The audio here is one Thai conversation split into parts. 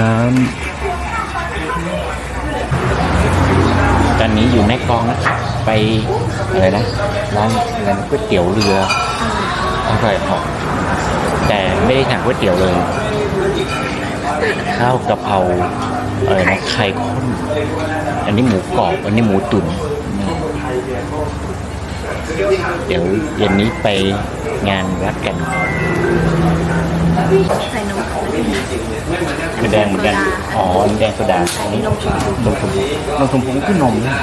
น้ำ ตอนนี้อยู่ในกองนะครับ ไปอะไรนะร้านร้านก๋วยเตี๋ยวเรืออร่อยหาะแต่ไม่ได้สั่งก๋วยเตี๋ยวเลย ข้าวกะเพราอะไรนะไข่ข้น อันนี้หมูกรอบ อันนี้หมูตุ๋นเดี๋ยวเย็นนี้ไปงานวัดกัน ใส่นมคือแดงเหมือนกัน อ๋อนี่แดงโซดาอันนี้นมชมพูนมชมพูนมชมพูคือนมนะ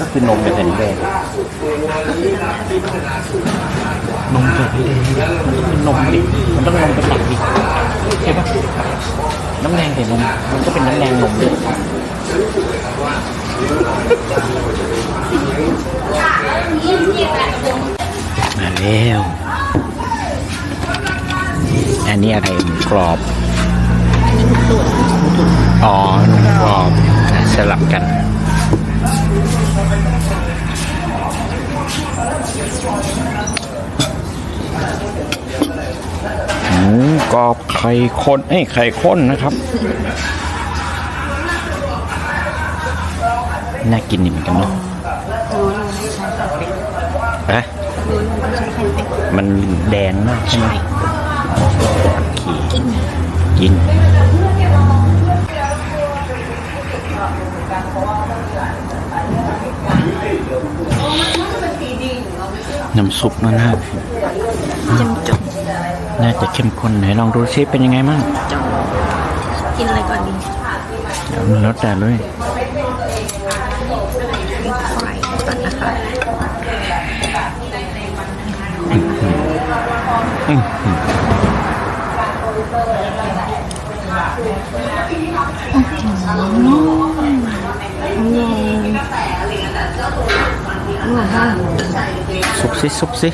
ก็คือนมเป็นสีแดงนมแบบนี้มันต้องเป็นนมดิมันต้องนมเป็นตักดิใช่ปะน้ำแดงแต่นมมันก็เป็นน้ำแดงนมด้วยมาแล้ว อันนี้อะไรหมูกรอบ อ๋อหมูกรอบอะสลับกัน หมูกรอบไข่ข้นเอ้ยไข่ข้นนะครับ น่ากินดีเหมือนกันเนาะรู้เลยใช้ไข่เป็ดเอ๊ะรู้เลยว่าใช้ไข่เป็ดมันแดงมากใช่ไหม กินกินน้ำซุปน่าน่าจมจมน่าจะเข้มข้นไหนลองดูซิเป็นยังไงมั่งจมกินอะไรก่อนดีเดี๋ยวมันแล้วแต่เลยมีไฟก่อนนะคะอื้อหืองงงงมากซุปซิซุปซิ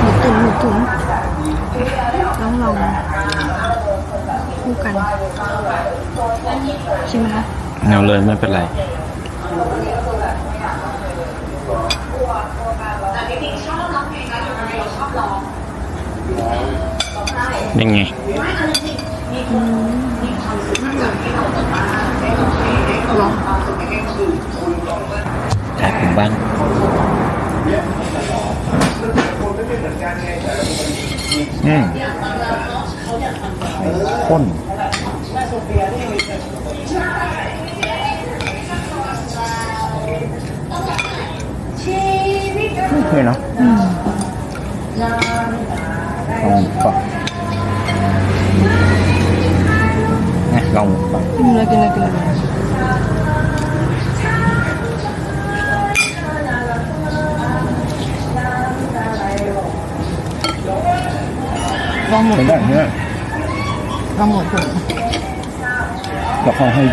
หมูตุ๋นหมูตุ๋นต้องลองคู่กันใช่ไหมคะเอาเลยไม่เป็นไร ยังไง ลอง ถ่ายผมบ้างอืมข้นไม่เคยเนาะลองก่อนนะลองก่อน กินเลยกินเลยกินเลยลองหมด เป็นแบบนี้ ลองหมดถุง เราเข้าให้เยอ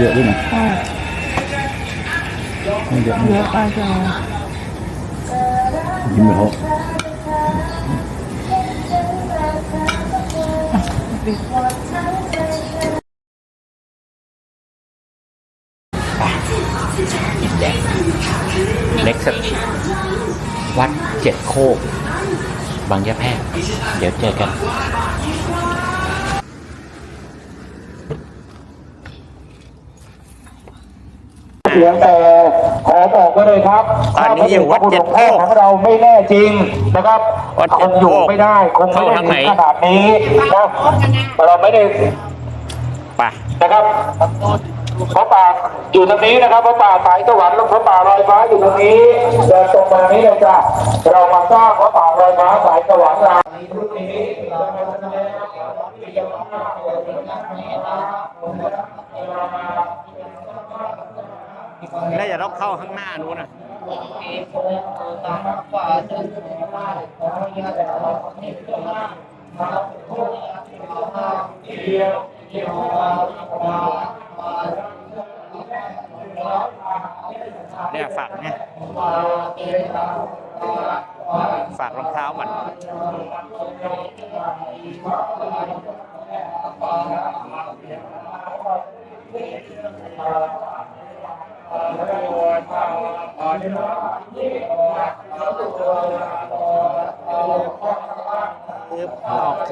ะด้วยนะใช่ให้เยอะเยอะไปจังกินไปเก บางยะแพรกเดี๋ยวเจอกันเสียงแต่ขอบอกไว้เลยครับตอนนี้อยู่วัดเจ็ดโคกของเราไม่แน่จริงนะครับวัดเจ็คดงโคกอยู่ไม่ได้คงไม่ได้เข้าทางไหน ถึงขนาดนี้นะเราไม่ได้ไป นะครับ พระป่าอยู่ตรงนี้นะครับพระป่าสายสวรรค์และพระป่าลอยฟ้าอยู่ตรงนี้เดินตรงมานี้เลยจ้ะเรามาสร้างพระป่าลอยฟ้าสายสวรรค์ลารุ่นนี้แล้วอย่าต้องเข้าข้างหน้านู้นนะเเนี่ยฝากเนี่ยฝากรองเท้าก่อเค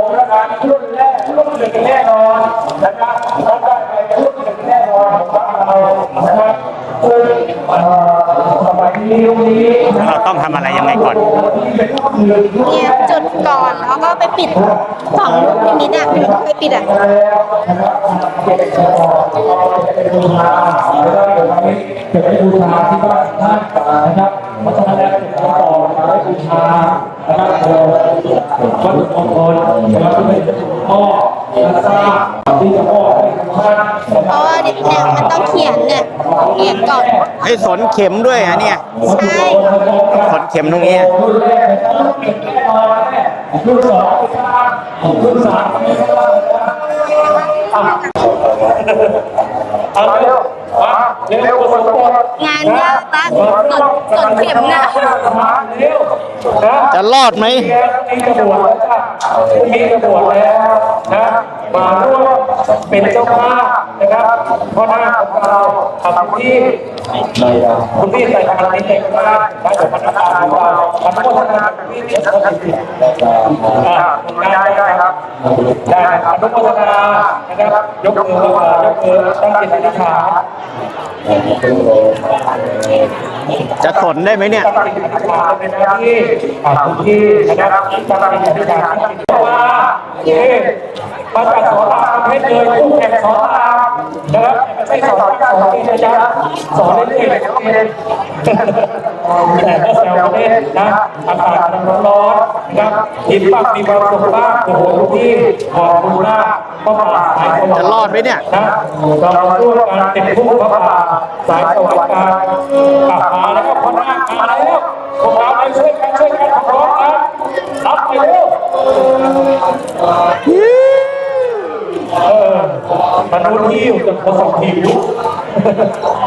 เราต้องทำอะไรยังไงก่อน เนี่ยจุดก่อนแล้วก็ไปปิดสองลูกนิมิตอะไปปิดอะแล้วนะครับเก็บของจะเป็นบูชาแล้วก็เดี๋ยวนี้เก็บไว้บูชาที่บ้านท่านนะครับเพราะฉะนั้นแล้วเก็บของต่อมาไว้บูชานะครับเออวัตถุมงคลนะครับที่เป็นพ่อและทราบที่จะมอบให้กับท่านนะเพครัราะบว่าเนี่ยมันต้องเขียนเนี่ยเขียนก่อนให้สนเข็มด้วยอะเนี่ย ใช่สนเข็มตรงนี้รุ่นแรกนะครับรุ่นหนึ่งแน่นอนแน่รุ่นสองไม่ทราบรุ่นสามเอาเร็วเร็วคนโตงานยากนะกดกดเข็มนะจะรอดไหมมีกระบวนแล้วจ้ะมีกระบวนแล้วนะ มาร่วมเป็นเจ้าภาพนะครับพราะหน้าของเราทำที่คุณพี่ใส่ทางนี้เองก็ได้ได้จากพนักงานของเราทำโฆษณาคุณพี่เนี่ยเขาติดได้ได้ครับได้ครับยกโฆษณานะครับยกมือยกมือตั้งจิตอธิษฐานจะสนได้ไหมเนี่ยเป็นที่ที่นะครับตั้งจิตอธิษฐานเพราะว่าเอ๊ะมาจากสอนรามเพชรเลยคู่แข่งสอนรามนะครับไม่สอนการสอนที่จะสอนเล่นๆนะครับแต่ก็แซวเล่นนะอากาศมันร้อนๆนะครับยิ้มบ้างมีความสุขบ้างโอ้โหทุกที่ขอบคุณมากพระป่าสายสวรรจะค์รอดไหมเนี่ยนะเราร่วมกันติดพุ่งพระป่าสายสวรรค์การกลับมาแล้วก็พนักมาแล้วพวกเราไปช่วยกันช่วยกันพร้อมกันรับไปเร็ว เออมันรู้ที่อยู่จะผสมหิว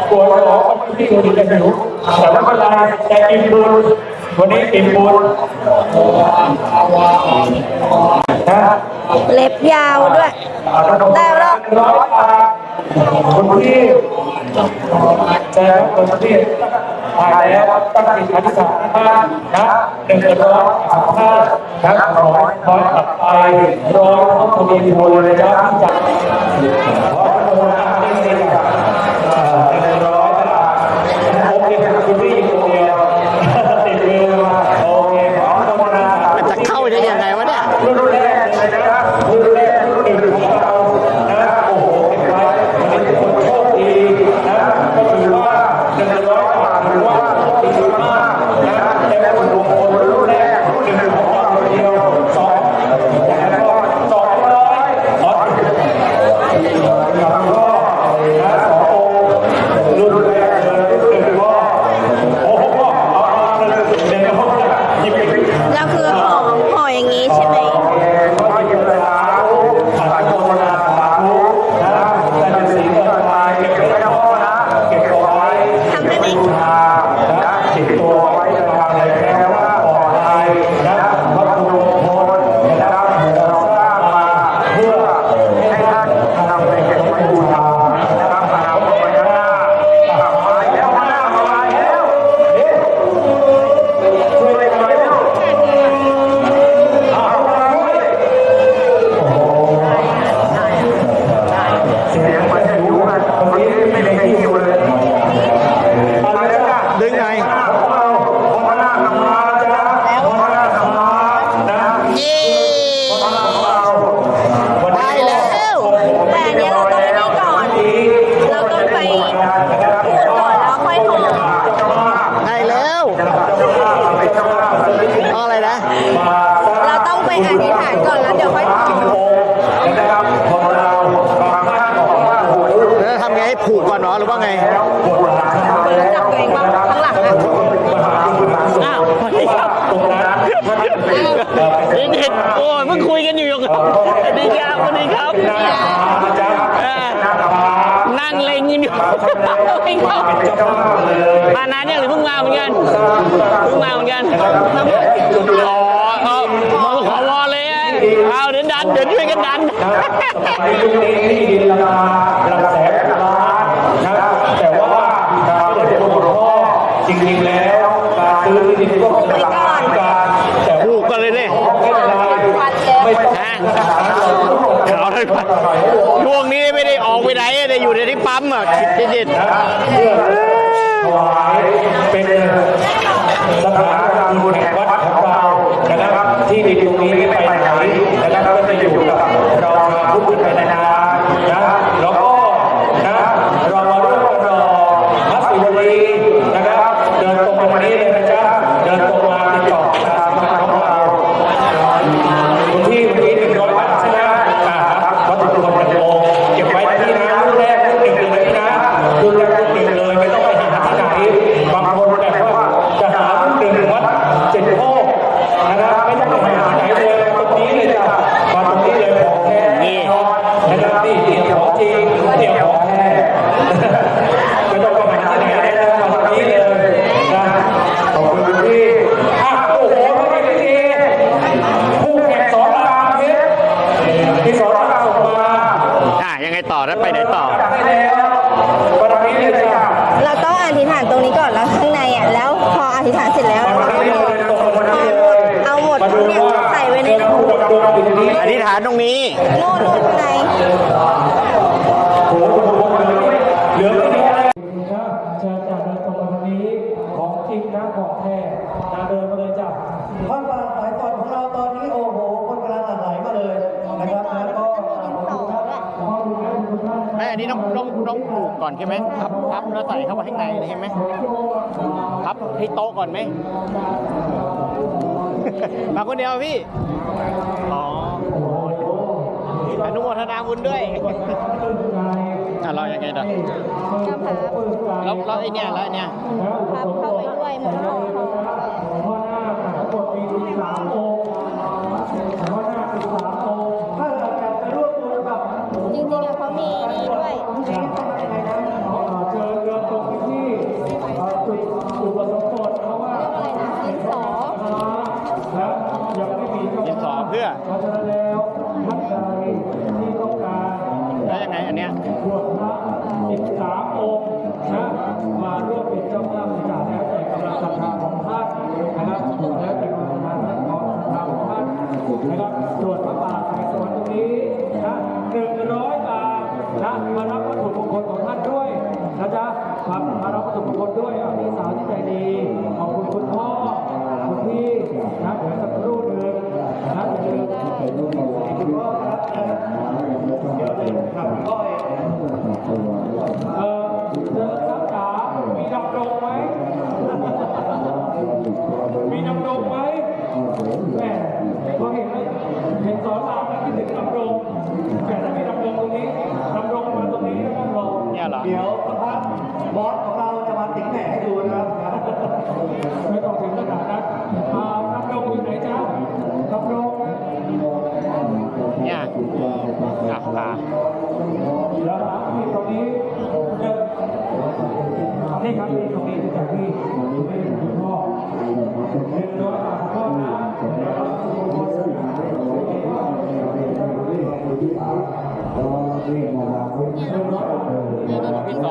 กลัวจะบอกที่ดูดีจะหิวแต่ไม่เป็นไรจะกินบุญวันนี้กินบุญนะเล็บยาวด้วยได้แล้วร้อยบาทคุณพี่แจ้งคนที่ ตายแล้วตั้งจิตอธิษฐานที่านนะหนึ่งร้อยสามห้านะร้อยร้อยตัดไปร้อยต้องมีบุญเลยนะที่จะขอพระองค์นะ เราต้องไปอธิษฐานก่อนแล้วเดี๋ยวค่อยทำแล้าทำไงให้ผูกก่อนเนาะหรือว่าไงรู้จักตัวเองบ้างข้างหลังอะนั่ดีร่เด็กโอ้ยมึงคุยกันอยู่ยังสดีครับดีครับนั่งเล็งยิ้มอยู่มานานยังหรือเพิ่งมาเหมือนกันเพิ่งมาเหมือนกัน อ๋อเอาเอาขอวอเลยอะเอาเดี๋ยวดันเดี๋ยวช่วยกันดันในยุคนี้ที่ดินราคาหลักแสนล้านนะครับแต่ว่าการเปิดตัวหลวงพ่อจริงๆแล้วการซื้อที่ดินก็เป็นหลักการการแต่ปลูกกันเลยเนี่ยไม่เป็นไรไม่ต้องฮะเขาได้ปะช่วงนี้ไม่ได้ออกไปไหนเลยอยู่ในที่ปั๊มอะคิดจิตเพื่อถวายเป็นสถานการบุญแห่งวัดของเรานะครับที่ดินตรงนี้ไม่ไปไหนนะครับก็จะอยู่กับเรามาพูดคุยไปนานๆนะแล้วก็นะเรามาร่วมกันรอมัสยิดลีนะครับเดินตรงมานี้เลยนะจ๊ะเดินตรงมาติดต่อตามมาของเราคุณที่เมื่อกี้หนึ่งร้อยบาทใช่ไหมอ่าครับวัตถุมงคลโมเก็บไว้ที่นะรุ่นแรกรุ่นหนึ่งเลยนะรุ่นแรกรุ่นหนึ่งเลยไม่ต้องไปหาที่ไหนบางคนแบบว่าจะหารุ่นหนึ่งวัดเจ็ดโคกนะครับไม่ต้องไปหาที่ไหนเลยตรงนี้เลยจ้ะมาตรงนี้เลยของแท้นะครับนี่เตรียมของจริงเตรียมของแท้ไม่ต้องไปหาที่ไหนเลยนะมาตรงนี้เลยนะขอบคุณพี่อะโอ้โหไม่ได้ดีผู้แข่งสอนรามเพชรที่สอนรามส่งมา ๆอะยังไงต่อแล้ว ไปไหนต่อจัดให้แล้ววันนี้เลยจ้ะเราต้องอธิษฐานตรงนี้ก่อนแล้วข้างในอะแล้วพออธิษฐานเสร็จแล้ววันเราก็นี้หมเลยดตรงวันนี้เลยเอาหมดมาทุดูกอย่างว่าใส่ไว้ในเจ้าถุงผู้ดวงดีนี้ อธิษฐานตรงนี้โน่นโน่นข้างใน โอ้โหเหลือไม่เยอะเลยนะเชิญจากเดินตรงมาทางนี้ของจริงนะของแท้นะเดินมาเลยจ้ะ ท่อนปลาสายก่อนของเราตอนนี้โอ้โห คนกำลังหลั่งไหลมาเลยนะครับแล้วก็ แม่อันนี้ต้องต้องต้องปลู กก่อนใช่ไหมพับพับแล้วใส่เข้าไปข้างในเลยใช่ไหมพับให้โต๊ะก่อนไหม มาคนเดียวพี่ อ๋ออนุโมทนาบุญด้วยอะเรายังไงต่อก็พับแล้วแล้วไอเนี่ยแล้วไอเนี่ยพับเข้าไปด้วยเหมือนห่อห่อพ่อหน้าทั้งหมดมีสามองค์พ่อหน้าคือสามองค์ ถ้าเราอยากจะร่วมบุญกับ จริงๆอะเขามีนี่ด้วย เชิญเดินตรงไปที่จุดจุดประสงค์กฎเพราะว่า เรียกอะไรนะดินสอ และยังไม่มี ดินสอเพื่อ เพราะฉะนั้นแล้วท่านใดที่ต้องการ แล้วยังไงอันเนี้ย บวชพระอีกสามองค์นะมาร่วมเป็นเจ้าภาพในการแล้วแต่กำลังศรัทธาของท่านนะครับแล้วแต่กำลังศรัทธาของท่านนะครับส่วนพระป่าสายสวรรค์ตรงนี้นะหนึ่งร้อยบาทนะมารับวัตถุมงคลของท่านด้วยนะจ๊ะครับมารับวัตถุมงคลด้วยอะพี่สาวที่ใจดีขอบคุณคุณพ่อคุณพี่นะเดี๋ยวสักครู่หนึ่งนะเดี๋ยวคุณพ่อครับเดี๋ยวเลยครับพ่อเอง เออเจอสักจ๋ามีดำดงไหม มีดำดงไหมแหมพอเห็นแล้วเห็นสอนรามแล้วคิดถึงดำดงแต่ถ้ามีดำดงตรงนี้ดำดงมาตรงนี้แล้วก็ร อเนี่ยเหรอเดี๋ยวสักพักบอสของเราจะมาติ๋งแหน่ให้ดูนะครับไม่ต้องถึงขนาดนั้นอ่าดำดงอยู่ไหนจ๊ะดำดงเนี่ยอะตาแล้วนะที่ตรงนี้เดินนี่ครับที่ตรงนี้ที่จากที่ไม่ได้คุณพ่อเดินโดยพ่อนะ พี่ส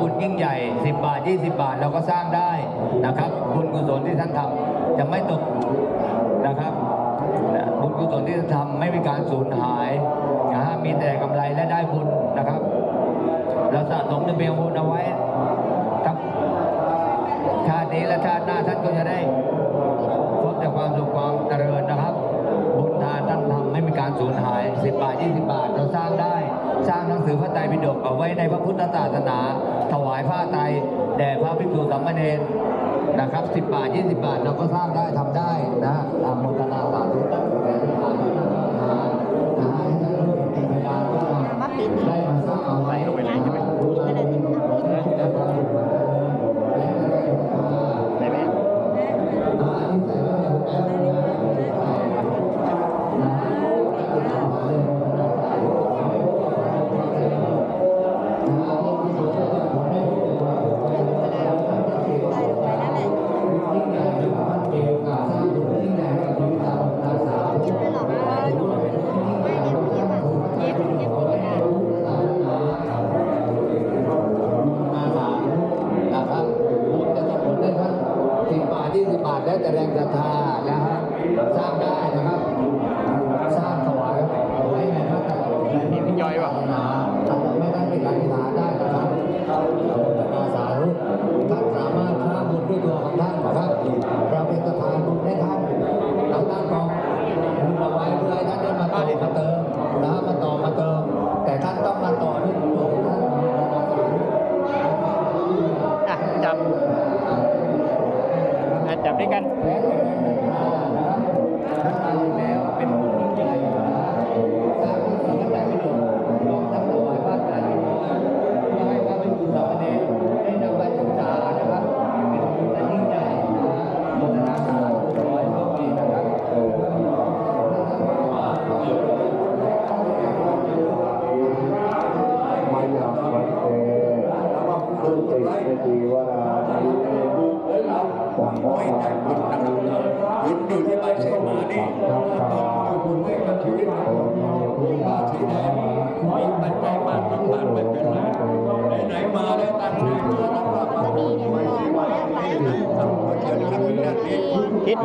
บุญยิ่งใหญ่ 10 บาท 20 บาทเราก็สร้างได้นะครับ บุญกุศลที่ท่านทำจะไม่ตกนะครับบุญกุศลที่ท่านทำไม่มีการสูญหายนะฮะมีแต่กำไรและได้บุญนะครับ เราสะสมในเบียงบุญเอาไว้ทั้งชาตินี้และชาติหน้าท่านก็จะได้พบแต่ความสุขความเจริญนะครับ บุญทานท่านทำไม่มีการสูญหาย 10 บาท 20 บาทเราสร้างได้สร้างหนังสือพระไตรปิฎกเอาไว้ในพระพุทธศาสนาายผ้าไตรแด่พระภิกษุสามเณรนะครับ10 บาท 20 บาทเราก็สร้างได้ทำได้นะตามโมทนาสาธุตั้งแต่ที่ผ่านมานะฮะให้ท่านร่วมเป็นพยานว่าได้มาสร้างเอาไว้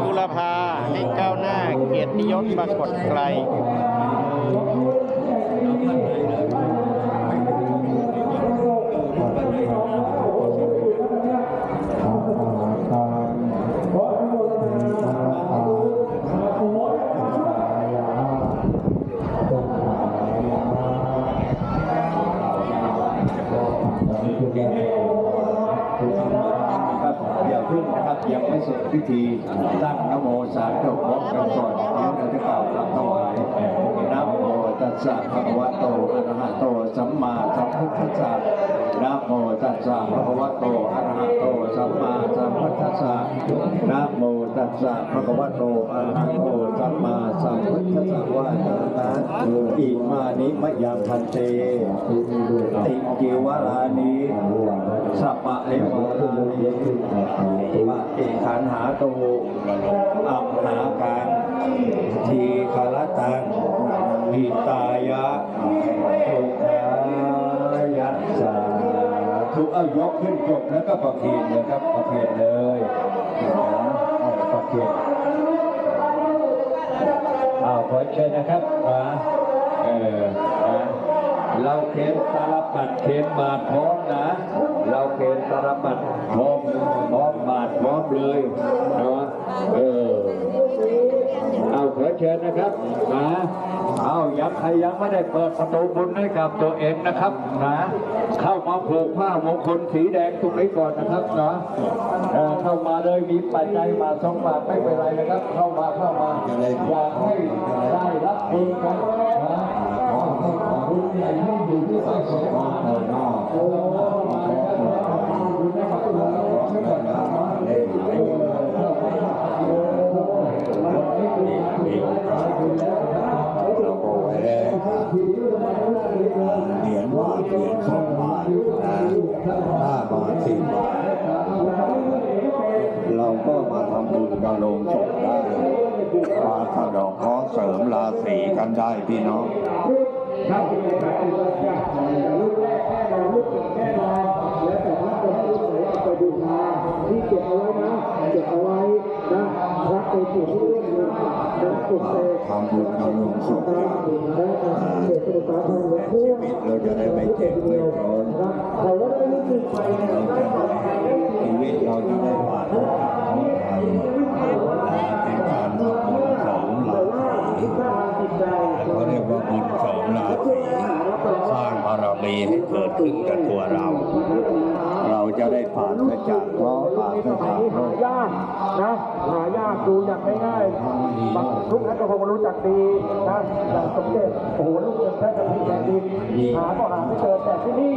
บุรพาให้ก้าวหน้าเกียรติยศปรากฏไกล พิธีตั้งนโมสามจบพร้อมกันก่อนเดี๋ยวเราจะกล่าวคำถวายนะโมตัสสะภะคะวะโตอะระหะโตสัมมาสัมพุทธัสสะนะโมตัสสะภะคะวะโตอะระหะโตสัมมาสัมพุทธัสสะนะโมตัสสะภะคะวะโตอะระหะโตสัมมาสัมพุทธัสสะว่าจะนะอิมานิมะยังพันเตติกิวาลานี วาลานีปะติขันหาตูอัมหากังทีคารตังหิตายะทุกขายัสาทุกเอายกขึ้นจบแล้วก็ประเคนเลยครับประเคนเลยประเคนอ้าวขอเชิญนะครับมาเออเราเคนตาลปัดเคนบาพร้อมนะ เราเคนตาลปัดพร้อมพร้อมบาทพร้อมเลยนะเออเอาขอเชิญนะครับนะเอายังใครยังไม่ได้เปิดประตูบุญให้กับตัวเองนะครับนะเข้ามาผูกผ้ามงคลสีแดงตรงนี้ก่อนนะครับนะเข้ามาเลยมีปัจจัยมาสองบาทไม่เป็นไรนะครับ เข้ามาเข้ามาอยากให้ได้รับบุญกันนะบุญใหญ่ให้อยู่ที่ใต้สาย ฟ้าเออนาโอ้บุญได้มาตัวเราไม่ก่นนะเออเหรียญบาทเหรียญสองบาทนะห้าบาทสิบบาทเราก็มาทำบุญกับโรงศพได้มาสะเดอกเคราะห์เสริมราศีกันได้พี่น้องที่เก็บเอาไว้นะเก็บเอาไว้นะรักไปสู่ที่ร่วมมือนะสุดเสกทำบุญกับโรงศพและเสกสุดสาธารณะทั่วเราจะได้ไม่เจ็บไม่จนนะแต่ว่าได้รู้สึกไปเราจะได้ชีวิตเราจะได้ผ่านพ้นไทาศี เขาเรียกว่าบุญสองราศี สร้างบารมีให้เกิดขึ้นกับตัวเรา เราจะได้ผ่านไปจากเคราะห์ผ่านไปจากโรคยากนะหายากดูอย่างง่ายๆบางทุกท่านก็คงรู้จักดีนะอย่างสมเด็จโอ้โหลูกเงินแท้กับพี่แดนดินหาก็หาไม่เจอแต่ที่นี่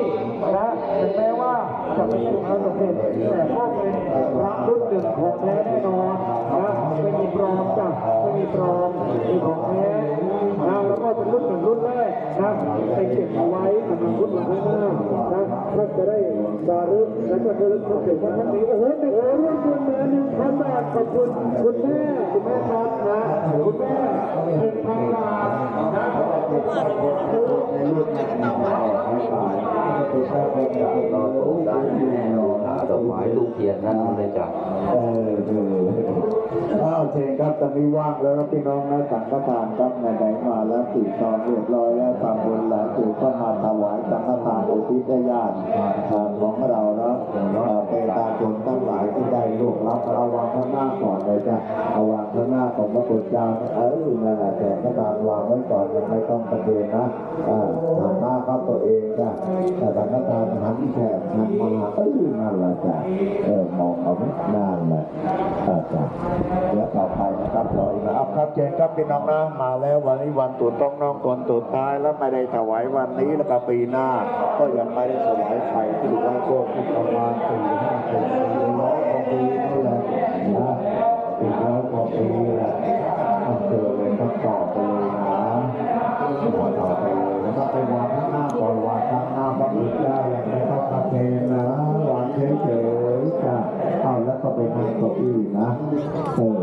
นะถึงแม้ว่าจะไม่ใช่พระสมเด็จแต่ก็เป็นพระรุ่นหนึ่งของแท้แน่นอนนะไม่มีปลอมจ้ะไม่มีปลอมมีของแท้นะแล้วก็เป็นรุ่นหนึ่งรุ่นแรก นะไปเก็บเอาไว้สำหรับรุ่นหลังข้างหน้านะท่านจะได้จารึกและก็ระลึกถึงว่าท่านนี้โอ้โหหนึ่งโอ้รุ่นคุณมาหนึ่งพันบาทขอบคุณคุณแม่คุณแม่ครับนะคุณแม่หนึ่งพันบาทนะดอกไม้ลูกเทียนนั้นเลยจ้ะเออเอออ้าวเชนครับตอนนี้ว่างแล้วพี่น้องนะสังฆทานครับไหนๆมาแล้วติดตอเรียบร้อยแล้วทำบุญแล้วถือก็มาถวายสังฆทานอุทิศให้ญาติของเราแล้วเป็นตาชนทั้งหลายที่ได้ลูกรับระวังข้างหน้าก่อนเลยจ้ะระวังข้างหน้าของพระพุทธเจ้าเออนั่นแหละแต่ก็ตามวางไว้ก่อนยังไม่ต้องประเด็นนะอ่าหันหน้าเข้าตัวเองจ้ะแต่สังฆทานหันแฉกหันมาเออนั่นแหละจ้ะเออมองเอาไม่นานแหละอาจารย์เดี๋ยวต่อไปนะครับรออีกนะครับครับเจนครับพี่น้องนะมาแล้ววันนี้วันตุนต้องน้องตนตุนตายแล้วไม่ได้ถวายวันนี้แล้วก็ปีหน้า ก็ยังไม่ได้ถวายใครที่ถือว่าโชคที่ประมาณสี่ห้าสิบปีร้อยกว่าปีนี่แหละนะสี่ร้อยกว่าปีแหละต้องเจอเลยครับต่อไปเลยนะต่อไปเลยแล้วก็ไปวางข้างหน้าก่อนวางข้างหน้าพระพุทธเจ้าอย่างไรก็ประเทนนะวางเฉยๆจ้ะเอาแล้วก็ไปนั่งเก้าอี้นะเออ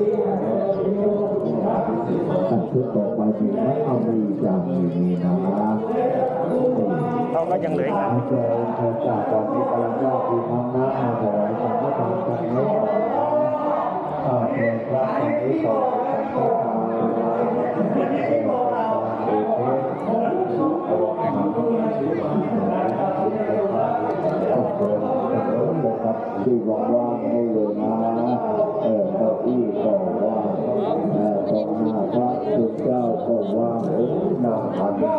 อันที่ต่อไปเป็นนักเอามีอย่างนี้นะเขาก็ยังเหลืออีกอาเจริญเธอจากตอนนี้กำลังยากที่ทำนะมาถวายสังฆทานกันนี้อาเจริญพระสังฆทานสังฆทานเอเอเทโนะครับที่บอกว่าให้เลยนะเออเก้าอี้ก็ว่าเออตรงหน้าพระสุดเจ้าก็ว่าเอ้ยนาพันยั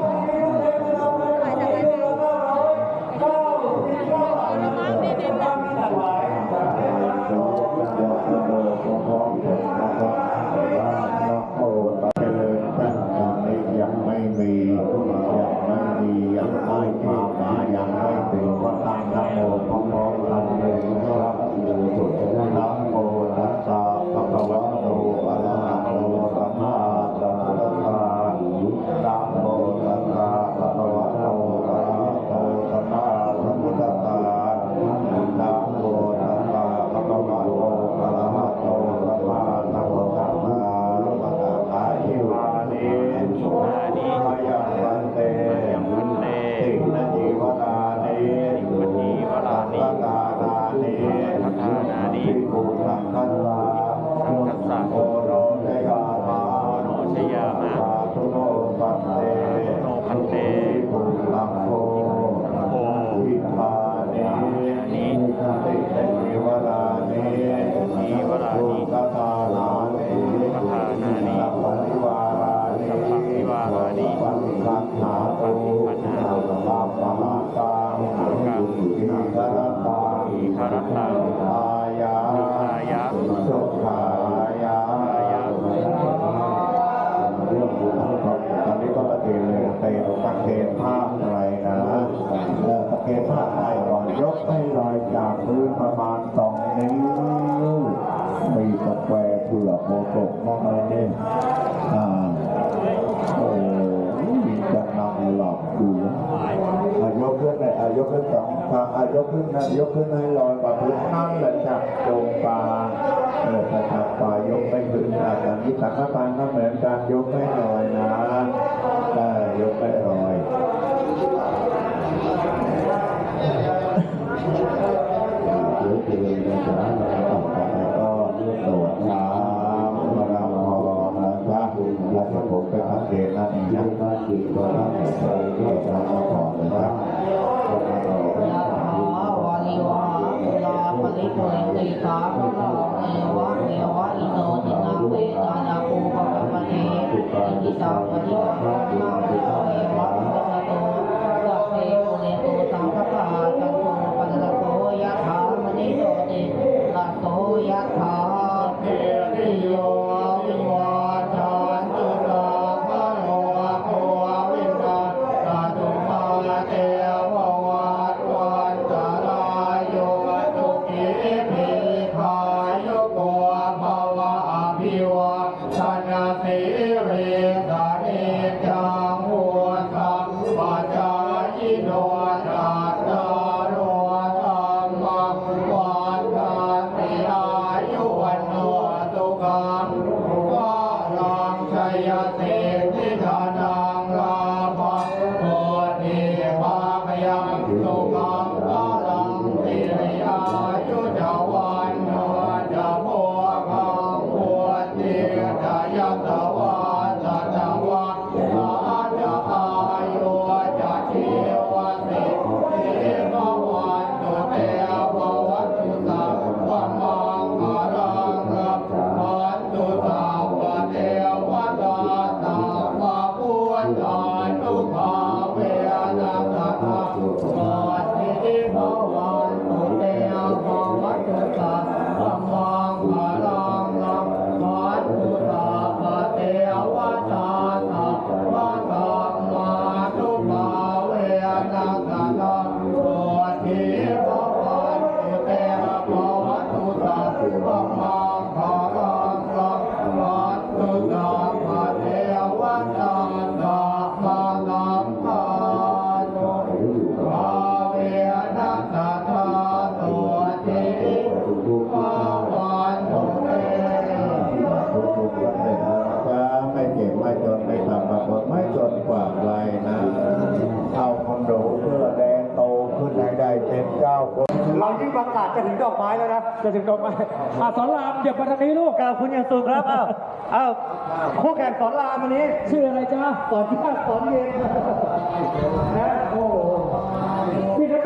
ง ขึ้นนะยกขึ้นให้ลอยมาพื้นนั่งแหละจับตรงปลาเออถ้าจับปลายกไม่ขึ้นอาจารย์นิสักทานก็เหมือนการยกไม่ลอยนะได้ยกไม่ลอย 领导，我 สิงโตมาสอนรามเดี๋ยวมาทนี้ลูก กล่าวคุณอย่างสูงครับเอาวคู่แข่งสอนรามวันนี้ชื่ออะไรจ้าสอนยากสอนเย็นนะโอ้พี่ธน